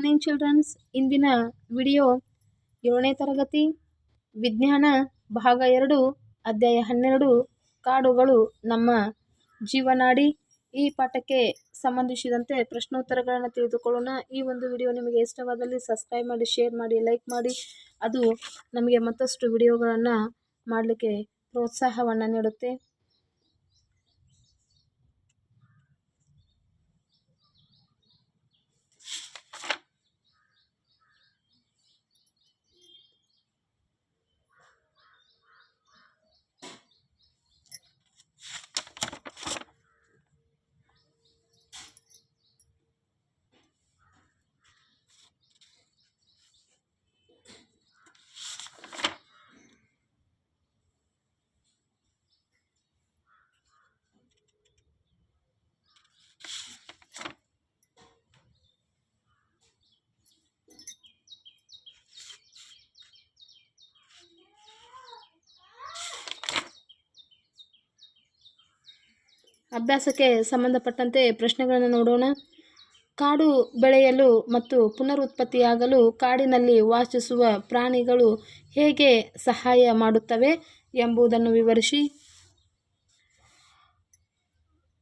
Morning children's ಇಂದಿನ video ಏಳನೇ ತರಗತಿ, ವಿಜ್ಞಾನ ಭಾಗ ಎರಡು, ಅಧ್ಯಾಯ ಹನ್ನೆರಡು, ಕಾಡುಗಳು ನಮ್ಮ ಜೀವನಾಡಿ. ಈ ಪಾಠಕ್ಕೆ ಸಂಬಂಧಿಸಿದಂತೆ ಪ್ರಶ್ನೋತ್ತರಗಳನ್ನು ತಿಳಿದುಕೊಳ್ಳೋಣ. ಈ ಒಂದು ವಿಡಿಯೋ ನಿಮಗೆ ಇಷ್ಟವಾದಲ್ಲಿ ಸಬ್ಸ್ಕ್ರೈಬ್ ಮಾಡಿ ಶೇರ್ ಮಾಡಿ ಲೈಕ್ ಮಾಡಿ. ಅದು ನಮಗೆ ಮತ್ತಷ್ಟು ವಿಡಿಯೋಗಳನ್ನು ಮಾಡಲಿಕ್ಕೆ ಪ್ರೋತ್ಸಾಹವನ್ನು ನೀಡುತ್ತೆ. ಅಭ್ಯಾಸಕ್ಕೆ ಸಂಬಂಧಪಟ್ಟಂತೆ ಪ್ರಶ್ನೆಗಳನ್ನು ನೋಡೋಣ. ಕಾಡು ಬೆಳೆಯಲು ಮತ್ತು ಪುನರುತ್ಪತ್ತಿಯಾಗಲು ಕಾಡಿನಲ್ಲಿ ವಾಸಿಸುವ ಪ್ರಾಣಿಗಳು ಹೇಗೆ ಸಹಾಯ ಮಾಡುತ್ತವೆ ಎಂಬುದನ್ನು ವಿವರಿಸಿ.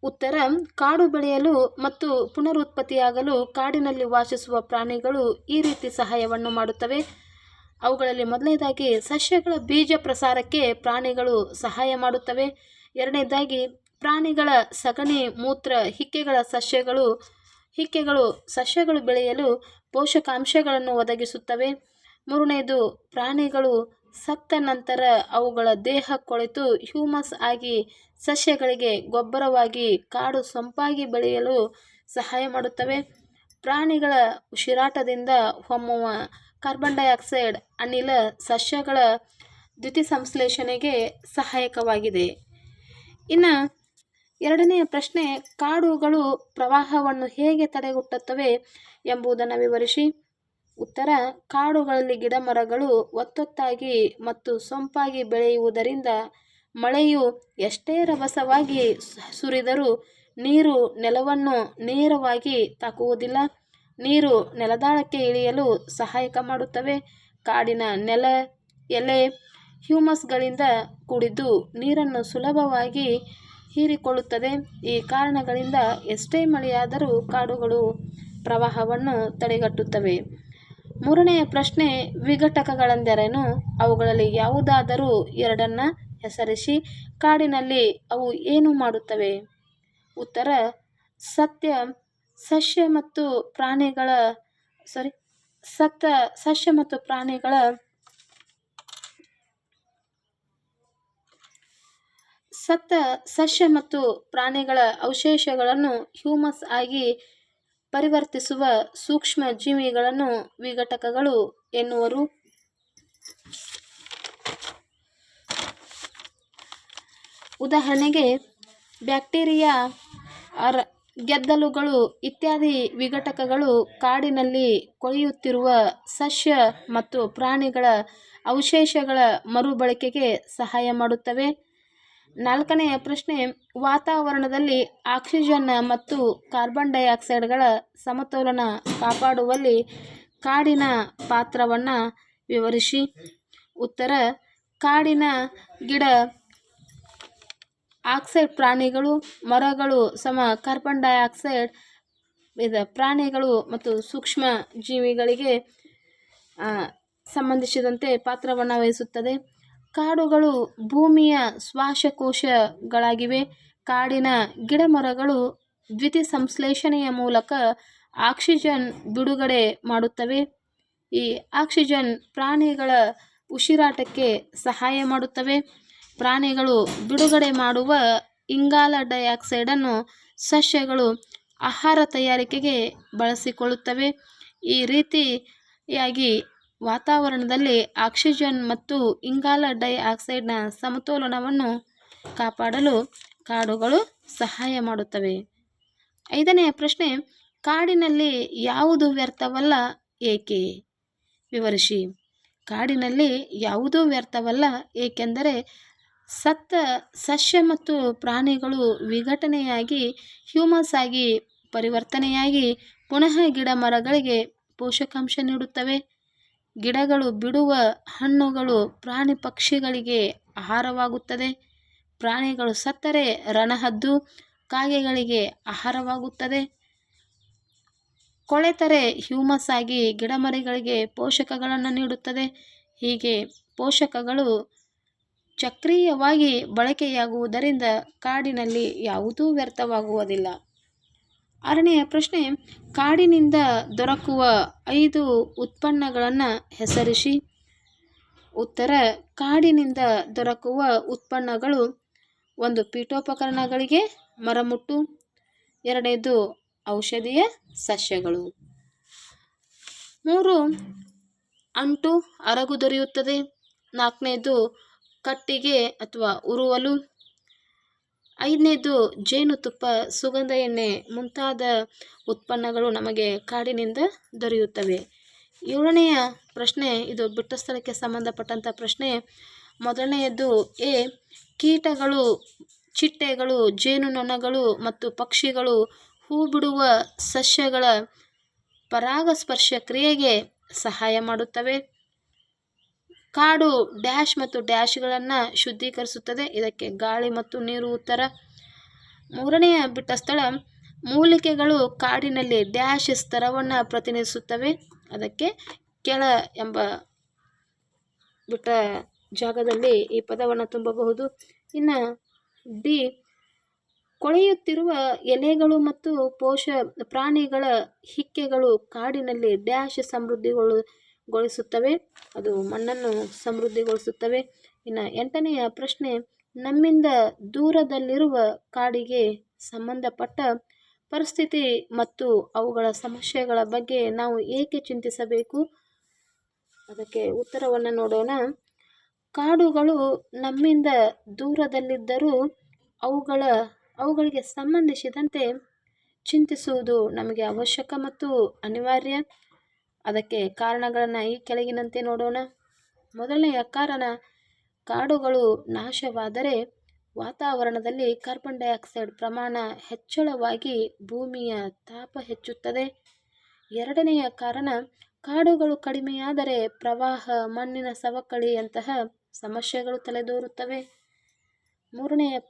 ಉತ್ತರ, ಕಾಡು ಬೆಳೆಯಲು ಮತ್ತು ಪುನರುತ್ಪತ್ತಿಯಾಗಲು ಕಾಡಿನಲ್ಲಿ ವಾಸಿಸುವ ಪ್ರಾಣಿಗಳು ಈ ರೀತಿ ಸಹಾಯವನ್ನು ಮಾಡುತ್ತವೆ. ಅವುಗಳಲ್ಲಿ ಮೊದಲನೇದಾಗಿ ಸಸ್ಯಗಳ ಬೀಜ ಪ್ರಸಾರಕ್ಕೆ ಪ್ರಾಣಿಗಳು ಸಹಾಯ ಮಾಡುತ್ತವೆ. ಎರಡನೇದಾಗಿ ಪ್ರಾಣಿಗಳ ಸಗಣಿ, ಮೂತ್ರ, ಹಿಕ್ಕೆಗಳ ಸಸ್ಯಗಳು, ಹಿಕ್ಕೆಗಳು ಸಸ್ಯಗಳು ಬೆಳೆಯಲು ಪೋಷಕಾಂಶಗಳನ್ನು ಒದಗಿಸುತ್ತವೆ. ಮೂರನೆಯದು, ಪ್ರಾಣಿಗಳು ಸತ್ತ ನಂತರ ಅವುಗಳ ದೇಹ ಕೊಳೆತು, ಹ್ಯೂಮಸ್ ಆಗಿ ಸಸ್ಯಗಳಿಗೆ ಗೊಬ್ಬರವಾಗಿ, ಕಾಡು ಸೊಂಪಾಗಿ ಬೆಳೆಯಲು ಸಹಾಯ ಮಾಡುತ್ತವೆ. ಪ್ರಾಣಿಗಳ ಉಸಿರಾಟದಿಂದ ಹೊಮ್ಮುವ ಕಾರ್ಬನ್ ಡೈಆಕ್ಸೈಡ್ ಅನಿಲ ಸಸ್ಯಗಳ ದ್ಯುತಿಸಂಶ್ಲೇಷಣೆಗೆ ಸಹಾಯಕವಾಗಿದೆ. ಇನ್ನು ಎರಡನೆಯ ಪ್ರಶ್ನೆ, ಕಾಡುಗಳು ಪ್ರವಾಹವನ್ನು ಹೇಗೆ ತಡೆಗಟ್ಟುತ್ತವೆ ಎಂಬುದನ್ನು ವಿವರಿಸಿ. ಉತ್ತರ, ಕಾಡುಗಳಲ್ಲಿ ಗಿಡಮರಗಳು ಒತ್ತೊತ್ತಾಗಿ ಮತ್ತು ಸೊಂಪಾಗಿ ಬೆಳೆಯುವುದರಿಂದ ಮಳೆಯು ಎಷ್ಟೇ ರಭಸವಾಗಿ ಸುರಿದರೂ ನೀರು ನೆಲವನ್ನು ನೇರವಾಗಿ ತಾಕುವುದಿಲ್ಲ. ನೀರು ನೆಲದಾಳಕ್ಕೆ ಇಳಿಯಲು ಸಹಾಯಕ ಮಾಡುತ್ತವೆ. ಕಾಡಿನ ನೆಲ, ಎಲೆ, ಹ್ಯೂಮಸ್ಗಳಿಂದ ಕೂಡಿದ್ದು ನೀರನ್ನು ಸುಲಭವಾಗಿ ಹೀರಿಕೊಳ್ಳುತ್ತದೆ. ಈ ಕಾರಣಗಳಿಂದ ಎಷ್ಟೇ ಮಳೆಯಾದರೂ ಕಾಡುಗಳು ಪ್ರವಾಹವನ್ನು ತಡೆಗಟ್ಟುತ್ತವೆ. ಮೂರನೆಯ ಪ್ರಶ್ನೆ ವಿಘಟಕಗಳೆಂದರೇನು? ಅವುಗಳಲ್ಲಿ ಯಾವುದಾದರೂ ಎರಡನ್ನ ಹೆಸರಿಸಿ ಕಾಡಿನಲ್ಲಿ ಅವು ಏನು ಮಾಡುತ್ತವೆ? ಉತ್ತರ, ಸತ್ಯ, ಸಸ್ಯ ಮತ್ತು ಪ್ರಾಣಿಗಳ ಸಾರಿ ಸತ್ತ ಸಸ್ಯ ಮತ್ತು ಪ್ರಾಣಿಗಳ ಸತ್ತ ಸಸ್ಯ ಮತ್ತು ಪ್ರಾಣಿಗಳ ಅವಶೇಷಗಳನ್ನು ಹ್ಯೂಮಸ್ ಆಗಿ ಪರಿವರ್ತಿಸುವ ಸೂಕ್ಷ್ಮ ಜೀವಿಗಳನ್ನು ವಿಘಟಕಗಳು ಎನ್ನುವರು. ಉದಾಹರಣೆಗೆ, ಬ್ಯಾಕ್ಟೀರಿಯಾ, ಅರ, ಗೆದ್ದಲುಗಳು ಇತ್ಯಾದಿ ವಿಘಟಕಗಳು ಕಾಡಿನಲ್ಲಿ ಕೊಳೆಯುತ್ತಿರುವ ಸಸ್ಯ ಮತ್ತು ಪ್ರಾಣಿಗಳ ಅವಶೇಷಗಳ ಮರುಬಳಕೆಗೆ ಸಹಾಯ ಮಾಡುತ್ತವೆ. ನಾಲ್ಕನೆಯ ಪ್ರಶ್ನೆ, ವಾತಾವರಣದಲ್ಲಿ ಆಕ್ಸಿಜನ್ ಮತ್ತು ಕಾರ್ಬನ್ ಡೈಆಕ್ಸೈಡ್ಗಳ ಸಮತೋಲನ ಕಾಪಾಡುವಲ್ಲಿ ಕಾಡಿನ ಪಾತ್ರವನ್ನು ವಿವರಿಸಿ. ಉತ್ತರ, ಕಾಡಿನ ಗಿಡ, ಆಕ್ಸೈಡ್ ಪ್ರಾಣಿಗಳು, ಮರಗಳು ಸಮ ಕಾರ್ಬನ್ ಡೈಆಕ್ಸೈಡ್ ಇದು ಪ್ರಾಣಿಗಳು ಮತ್ತು ಸೂಕ್ಷ್ಮ ಜೀವಿಗಳಿಗೆ ಸಂಬಂಧಿಸಿದಂತೆ ಪಾತ್ರವನ್ನು ವಹಿಸುತ್ತದೆ. ಕಾಡುಗಳು ಭೂಮಿಯ ಶ್ವಾಸಕೋಶಗಳಾಗಿವೆ. ಕಾಡಿನ ಗಿಡಮರಗಳು ದ್ಯುತಿಸಂಶ್ಲೇಷಣೆಯ ಮೂಲಕ ಆಕ್ಸಿಜನ್ ಬಿಡುಗಡೆ ಮಾಡುತ್ತವೆ. ಈ ಆಕ್ಸಿಜನ್ ಪ್ರಾಣಿಗಳ ಉಸಿರಾಟಕ್ಕೆ ಸಹಾಯ ಮಾಡುತ್ತವೆ. ಪ್ರಾಣಿಗಳು ಬಿಡುಗಡೆ ಮಾಡುವ ಇಂಗಾಲ ಡೈಆಕ್ಸೈಡನ್ನು ಸಸ್ಯಗಳು ಆಹಾರ ತಯಾರಿಕೆಗೆ ಬಳಸಿಕೊಳ್ಳುತ್ತವೆ. ಈ ರೀತಿಯಾಗಿ ವಾತಾವರಣದಲ್ಲಿ ಆಕ್ಸಿಜನ್ ಮತ್ತು ಇಂಗಾಲ ಡೈಆಕ್ಸೈಡ್ನ ಸಮತೋಲನವನ್ನು ಕಾಪಾಡಲು ಕಾಡುಗಳು ಸಹಾಯ ಮಾಡುತ್ತವೆ. ಐದನೆಯ ಪ್ರಶ್ನೆ, ಕಾಡಿನಲ್ಲಿ ಯಾವುದು ವ್ಯರ್ಥವಲ್ಲ ಏಕೆ? ವಿವರಿಸಿ. ಕಾಡಿನಲ್ಲಿ ಯಾವುದೂ ವ್ಯರ್ಥವಲ್ಲ ಏಕೆಂದರೆ ಸತ್ತ ಸಸ್ಯ ಮತ್ತು ಪ್ರಾಣಿಗಳು ವಿಘಟನೆಯಾಗಿ, ಹ್ಯೂಮಸ್ ಆಗಿ, ಪರಿವರ್ತನೆಯಾಗಿ, ಪುನಃ ಗಿಡ ಮರಗಳಿಗೆ ಪೋಷಕಾಂಶ ನೀಡುತ್ತವೆ. ಗಿಡಗಳು ಬಿಡುವ ಹಣ್ಣುಗಳು ಪ್ರಾಣಿ ಪಕ್ಷಿಗಳಿಗೆ ಆಹಾರವಾಗುತ್ತದೆ. ಪ್ರಾಣಿಗಳು ಸತ್ತರೆ ರಣಹದ್ದು ಕಾಗೆಗಳಿಗೆ ಆಹಾರವಾಗುತ್ತದೆ. ಕೊಳೆತರೆ ಹ್ಯೂಮಸ್ ಆಗಿ ಗಿಡಮರಿಗಳಿಗೆ ಪೋಷಕಗಳನ್ನು ನೀಡುತ್ತದೆ. ಹೀಗೆ ಪೋಷಕಗಳು ಚಕ್ರೀಯವಾಗಿ ಬಳಕೆಯಾಗುವುದರಿಂದ ಕಾಡಿನಲ್ಲಿ ಯಾವುದೂ ವ್ಯರ್ಥವಾಗುವುದಿಲ್ಲ. ಆರನೆಯ ಪ್ರಶ್ನೆ, ಕಾಡಿನಿಂದ ದೊರಕುವ ಐದು ಉತ್ಪನ್ನಗಳನ್ನು ಹೆಸರಿಸಿ. ಉತ್ತರ, ಕಾಡಿನಿಂದ ದೊರಕುವ ಉತ್ಪನ್ನಗಳು ಒಂದು ಪೀಠೋಪಕರಣಗಳಿಗೆ ಮರಮುಟ್ಟು, ಎರಡನೇದು ಔಷಧೀಯ ಸಸ್ಯಗಳು. ಮೂರು, ಅಂಟು ಅರಗು ದೊರೆಯುತ್ತದೆ. ನಾಲ್ಕನೇದು ಕಟ್ಟಿಗೆ ಅಥವಾ ಉರುವಲು. ಐದನೇದು ಜೇನುತುಪ್ಪ ಸುಗಂಧ ಎಣ್ಣೆ ಮುಂತಾದ ಉತ್ಪನ್ನಗಳು ನಮಗೆ ಕಾಡಿನಿಂದ ದೊರೆಯುತ್ತವೆ. ಏಳನೆಯ ಪ್ರಶ್ನೆ, ಇದು ಬಿಟ್ಟ ಸ್ಥಳಕ್ಕೆ ಸಂಬಂಧಪಟ್ಟಂಥ ಪ್ರಶ್ನೆ. ಮೊದಲನೆಯದು ಎ, ಕೀಟಗಳು, ಚಿಟ್ಟೆಗಳು ಜೇನುನೊಣಗಳು ಮತ್ತು ಪಕ್ಷಿಗಳು ಹೂ ಬಿಡುವ ಸಸ್ಯಗಳ ಪರಾಗಸ್ಪರ್ಶ ಕ್ರಿಯೆಗೆ ಸಹಾಯ ಮಾಡುತ್ತವೆ. ಕಾಡು ಡ್ಯಾಶ್ ಮತ್ತು ಡ್ಯಾಶ್ಗಳನ್ನು ಶುದ್ಧೀಕರಿಸುತ್ತದೆ. ಇದಕ್ಕೆ ಗಾಳಿ ಮತ್ತು ನೀರು ಉತ್ತರ. ಮೂರನೆಯ ಬಿಟ್ಟ ಸ್ಥಳ, ಮೂಲಿಕೆಗಳು ಕಾಡಿನಲ್ಲಿ ಡ್ಯಾಶ್ ಸ್ತರವನ್ನು ಪ್ರತಿನಿಧಿಸುತ್ತವೆ. ಅದಕ್ಕೆ ಕೆಳ ಎಂಬ ಬಿಟ್ಟ ಜಾಗದಲ್ಲಿ ಈ ಪದವನ್ನು ತುಂಬಬಹುದು. ಇನ್ನು ಡಿ, ಕೊಳೆಯುತ್ತಿರುವ ಎಲೆಗಳು ಮತ್ತು ಪೋಷ ಪ್ರಾಣಿಗಳ ಹಿಕ್ಕೆಗಳು ಕಾಡಿನಲ್ಲಿ ಡ್ಯಾಶ್ ಸಮೃದ್ಧಿಗೊಳು ಗೊಳಿಸುತ್ತವೆ, ಅದು ಮಣ್ಣನ್ನು ಸಮೃದ್ಧಿಗೊಳಿಸುತ್ತವೆ. ಇನ್ನು ಎಂಟನೆಯ ಪ್ರಶ್ನೆ, ನಮ್ಮಿಂದ ದೂರದಲ್ಲಿರುವ ಕಾಡಿಗೆ ಸಂಬಂಧಪಟ್ಟ ಪರಿಸ್ಥಿತಿ ಮತ್ತು ಅವುಗಳ ಸಮಸ್ಯೆಗಳ ಬಗ್ಗೆ ನಾವು ಏಕೆ ಚಿಂತಿಸಬೇಕು? ಅದಕ್ಕೆ ಉತ್ತರವನ್ನು ನೋಡೋಣ. ಕಾಡುಗಳು ನಮ್ಮಿಂದ ದೂರದಲ್ಲಿದ್ದರೂ ಅವುಗಳ, ಅವುಗಳಿಗೆ ಸಂಬಂಧಿಸಿದಂತೆ ಚಿಂತಿಸುವುದು ನಮಗೆ ಅವಶ್ಯಕ ಮತ್ತು ಅನಿವಾರ್ಯ. ಅದಕ್ಕೆ ಕಾರಣಗಳನ್ನು ಈ ಕೆಳಗಿನಂತೆ ನೋಡೋಣ. ಮೊದಲನೆಯ ಕಾರಣ, ಕಾಡುಗಳು ನಾಶವಾದರೆ ವಾತಾವರಣದಲ್ಲಿ ಕಾರ್ಬನ್ ಡೈಆಕ್ಸೈಡ್ ಪ್ರಮಾಣ ಹೆಚ್ಚಳವಾಗಿ ಭೂಮಿಯ ತಾಪ ಹೆಚ್ಚುತ್ತದೆ. ಎರಡನೆಯ ಕಾರಣ, ಕಾಡುಗಳು ಕಡಿಮೆಯಾದರೆ ಪ್ರವಾಹ, ಮಣ್ಣಿನ ಸವಕಳಿಯಂತಹ ಸಮಸ್ಯೆಗಳು ತಲೆದೋರುತ್ತವೆ. ಮೂರನೆಯ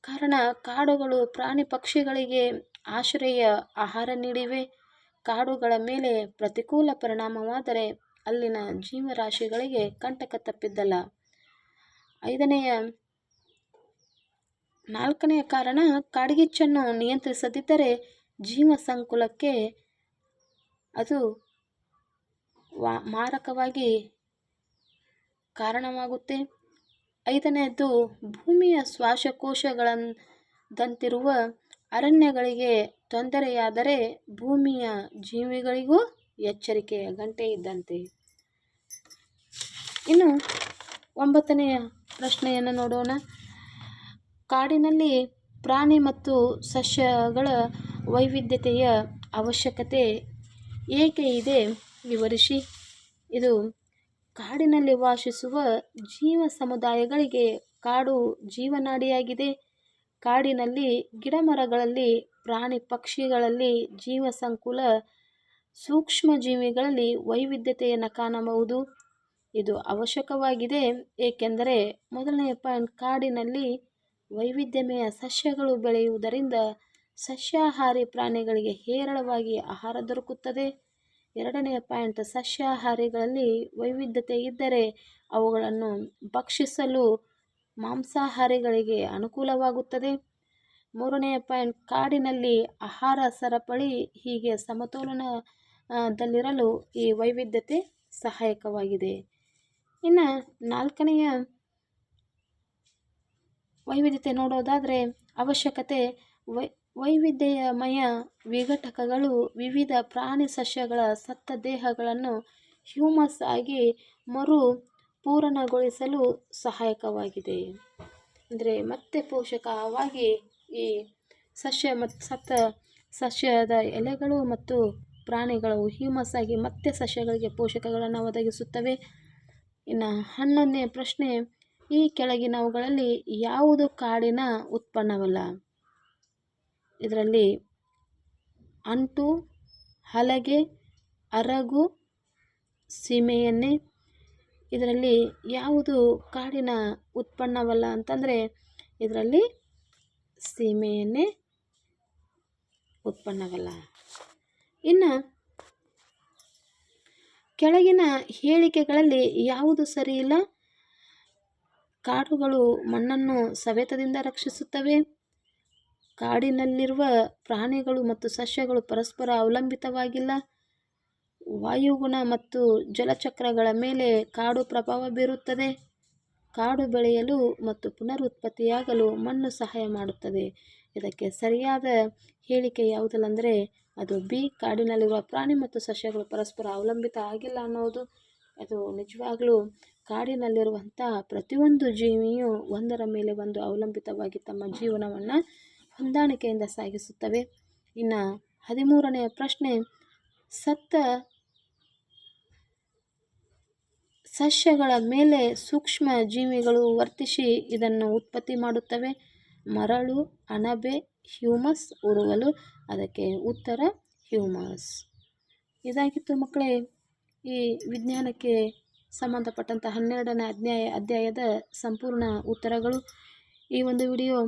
ಕಾರಣ, ಕಾಡುಗಳು ಪ್ರಾಣಿ ಪಕ್ಷಿಗಳಿಗೆ ಆಶ್ರಯ, ಆಹಾರ ನೀಡಿವೆ. ಕಾಡುಗಳ ಮೇಲೆ ಪ್ರತಿಕೂಲ ಪರಿಣಾಮವಾದರೆ ಅಲ್ಲಿನ ಜೀವರಾಶಿಗಳಿಗೆ ಕಂಟಕ ತಪ್ಪಿದ್ದಲ್ಲ. ಐದನೆಯ, ನಾಲ್ಕನೆಯ ಕಾರಣ ಕಾಡ್ಗಿಚ್ಚನ್ನು ನಿಯಂತ್ರಿಸದಿದ್ದರೆ ಜೀವ ಸಂಕುಲಕ್ಕೆ ಅದು ವಾ, ಮಾರಕವಾಗಿ ಕಾರಣವಾಗುತ್ತೆ. ಐದನೆಯದು, ಭೂಮಿಯ ಶ್ವಾಸಕೋಶಗಳಂದಂತಿರುವ ಅರಣ್ಯಗಳಿಗೆ ತೊಂದರೆಯಾದರೆ ಭೂಮಿಯ ಜೀವಿಗಳಿಗೂ ಎಚ್ಚರಿಕೆಯ ಗಂಟೆ ಇದ್ದಂತೆ. ಇನ್ನು ಒಂಬತ್ತನೆಯ ಪ್ರಶ್ನೆಯನ್ನು ನೋಡೋಣ. ಕಾಡಿನಲ್ಲಿ ಪ್ರಾಣಿ ಮತ್ತು ಸಸ್ಯಗಳ ವೈವಿಧ್ಯತೆಯ ಅವಶ್ಯಕತೆ ಏಕೆ ಇದೆ? ವಿವರಿಸಿ. ಇದು ಕಾಡಿನಲ್ಲಿ ವಾಸಿಸುವ ಜೀವ ಸಮುದಾಯಗಳಿಗೆ ಕಾಡು ಜೀವನಾಡಿಯಾಗಿದೆ. ಕಾಡಿನಲ್ಲಿ ಗಿಡಮರಗಳಲ್ಲಿ ಪ್ರಾಣಿ ಪಕ್ಷಿಗಳಲ್ಲಿ ಜೀವ ಸಂಕುಲ ಸೂಕ್ಷ್ಮ ಜೀವಿಗಳಲ್ಲಿ ವೈವಿಧ್ಯತೆಯನ್ನು ಕಾಣಬಹುದು. ಇದು ಅವಶ್ಯಕವಾಗಿದೆ, ಏಕೆಂದರೆ ಮೊದಲನೆಯ ಪಾಯಿಂಟ್ ಕಾಡಿನಲ್ಲಿ ವೈವಿಧ್ಯಮಯ ಸಸ್ಯಗಳು ಬೆಳೆಯುವುದರಿಂದ ಸಸ್ಯಾಹಾರಿ ಪ್ರಾಣಿಗಳಿಗೆ ಹೇರಳವಾಗಿ ಆಹಾರ ದೊರಕುತ್ತದೆ. ಎರಡನೆಯ ಪಾಯಿಂಟ್, ಸಸ್ಯಾಹಾರಿಗಳಲ್ಲಿ ವೈವಿಧ್ಯತೆ ಇದ್ದರೆ ಅವುಗಳನ್ನು ಭಕ್ಷಿಸಲು ಮಾಂಸಾಹಾರಿಗಳಿಗೆ ಅನುಕೂಲವಾಗುತ್ತದೆ. ಮೂರನೆಯ ಪಾಯಿಂಟ್ ಕಾಡಿನಲ್ಲಿ ಆಹಾರ ಸರಪಳಿ ಹೀಗೆ ಸಮತೋಲನದಲ್ಲಿರಲು ಈ ವೈವಿಧ್ಯತೆ ಸಹಾಯಕವಾಗಿದೆ. ಇನ್ನು ನಾಲ್ಕನೆಯ ವೈವಿಧ್ಯತೆ ನೋಡೋದಾದರೆ ಅವಶ್ಯಕತೆ ವೈ, ವೈವಿಧ್ಯಮಯ ವಿಘಟಕಗಳು ವಿವಿಧ ಪ್ರಾಣಿ ಸಸ್ಯಗಳ ಸತ್ತ ದೇಹಗಳನ್ನು ಹ್ಯೂಮಸ್ ಆಗಿ ಮರು ಪೂರಣಗೊಳಿಸಲು ಸಹಾಯಕವಾಗಿದೆ. ಅಂದರೆ ಮತ್ತೆ ಪೋಷಕವಾಗಿ ಈ ಸಸ್ಯ ಮತ್ತು ಸತ್ತ ಸಸ್ಯದ ಎಲೆಗಳು ಮತ್ತು ಪ್ರಾಣಿಗಳು ಹ್ಯೂಮಸ್ ಆಗಿ ಮತ್ತೆ ಸಸ್ಯಗಳಿಗೆ ಪೋಷಕಗಳನ್ನು ಒದಗಿಸುತ್ತವೆ. ಇನ್ನು ಹನ್ನೊಂದನೇ ಪ್ರಶ್ನೆ, ಈ ಕೆಳಗಿನವುಗಳಲ್ಲಿ ಯಾವುದು ಕಾಡಿನ ಉತ್ಪನ್ನವಲ್ಲ? ಇದರಲ್ಲಿ ಅಂಟು, ಹಲಗೆ, ಅರಗು, ಸೀಮೆಎಣ್ಣೆ. ಇದರಲ್ಲಿ ಯಾವುದು ಕಾಡಿನ ಉತ್ಪನ್ನವಲ್ಲ ಅಂತಂದರೆ, ಇದರಲ್ಲಿ ಸೀಮೆಎಣ್ಣೆ ಉತ್ಪನ್ನವಲ್ಲ ಇನ್ನು ಕೆಳಗಿನ ಹೇಳಿಕೆಗಳಲ್ಲಿ ಯಾವುದು ಸರಿಯಿಲ್ಲ ಕಾಡುಗಳು ಮಣ್ಣನ್ನು ಸವೆತದಿಂದ ರಕ್ಷಿಸುತ್ತವೆ. ಕಾಡಿನಲ್ಲಿರುವ ಪ್ರಾಣಿಗಳು ಮತ್ತು ಸಸ್ಯಗಳು ಪರಸ್ಪರ ಅವಲಂಬಿತವಾಗಿಲ್ಲ. ವಾಯುಗುಣ ಮತ್ತು ಜಲಚಕ್ರಗಳ ಮೇಲೆ ಕಾಡು ಪ್ರಭಾವ ಬೀರುತ್ತದೆ. ಕಾಡು ಬೆಳೆಯಲು ಮತ್ತು ಪುನರುತ್ಪತ್ತಿಯಾಗಲು ಮಣ್ಣು ಸಹಾಯ ಮಾಡುತ್ತದೆ. ಇದಕ್ಕೆ ಸರಿಯಾದ ಹೇಳಿಕೆ ಯಾವುದಲ್ಲಂದರೆ ಅದು ಬಿ ಕಾಡಿನಲ್ಲಿರುವ ಪ್ರಾಣಿ ಮತ್ತು ಸಸ್ಯಗಳು ಪರಸ್ಪರ ಅವಲಂಬಿತ ಆಗಿಲ್ಲ ಅನ್ನೋದು. ಅದು ನಿಜವಾಗ್ಲೂ ಕಾಡಿನಲ್ಲಿರುವಂಥ ಪ್ರತಿಯೊಂದು ಜೀವಿಯು ಒಂದರ ಮೇಲೆ ಒಂದು ಅವಲಂಬಿತವಾಗಿ ತಮ್ಮ ಜೀವನವನ್ನು ಹೊಂದಾಣಿಕೆಯಿಂದ ಸಾಗಿಸುತ್ತವೆ. ಇನ್ನು ಹದಿಮೂರನೆಯ ಪ್ರಶ್ನೆ, ಸತ್ತ ಸಸ್ಯಗಳ ಮೇಲೆ ಸೂಕ್ಷ್ಮ ಜೀವಿಗಳು ವರ್ತಿಸಿ ಇದನ್ನು ಉತ್ಪತ್ತಿ ಮಾಡುತ್ತವೆ. ಮರಳು, ಅಣಬೆ, ಹ್ಯೂಮಸ್ ಉರುವಲು, ಅದಕ್ಕೆ ಉತ್ತರ ಹ್ಯೂಮಸ್. ಇದಾಗಿತ್ತು ಮಕ್ಕಳೇ, ಈ ವಿಜ್ಞಾನಕ್ಕೆ ಸಂಬಂಧಪಟ್ಟಂಥ ಹನ್ನೆರಡನೇ ಅಧ್ಯಾಯ, ಅಧ್ಯಾಯದ ಸಂಪೂರ್ಣ ಉತ್ತರಗಳು. ಈ ಒಂದು ವಿಡಿಯೋ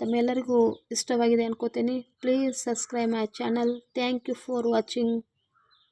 ತಮ್ಮೆಲ್ಲರಿಗೂ ಇಷ್ಟವಾಗಿದೆ ಅನ್ಕೋತೀನಿ. Please subscribe my channel thank you for watching